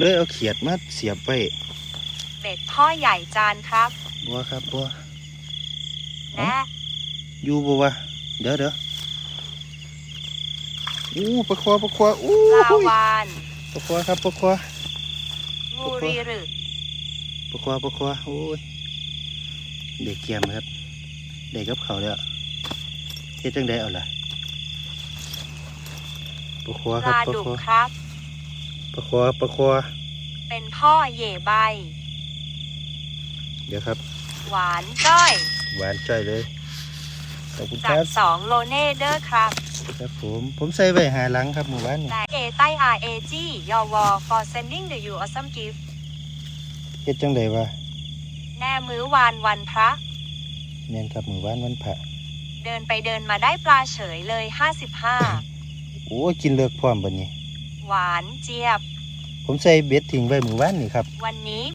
เลยเอาเขียดมาเสียบไว้เบ็ดพ่อใหญ่จานครับบัวครับบัวและอยู่บัวะเดี๋ยวเดี๋ยวอู้ปลาคอปลาคออู้ปลาวานปลาคอครับปลาคองูรีหรือปลาคอปลาคอโอ้ยเด็กเกียมครับ เด็กกับเขาวแล้วเฮ็ดจังไดเอาล่ะปลาคอปครับลาปลาดุกคอครับ ปลาคอปลาคอเป็นพ่อเหย่ใบ เดี๋ยวครับ หวานจ้อย หวานจ้อยเลยขอบคุณคจากรับสองโลเน่เดอร์ครับครับผมผมใส่ไว้หาหลังครับหมู่บ้านนี่แต่เอใต้ R A G ยอวอ for sending the you awesome gift เฮ็ดจังไดวะแน่มื้อวานวันพระ แม่นครับหมู่บ้านวันพระเดินไปเดินมาได้ปลาเฉยเลยโอ้ยกินเลิกพร้อมบัดนี้55 หวานเจี๊ยบ ผมใส่เบ็ดทิ้งไว้หมู่บ้านนี่ครับ วันนี้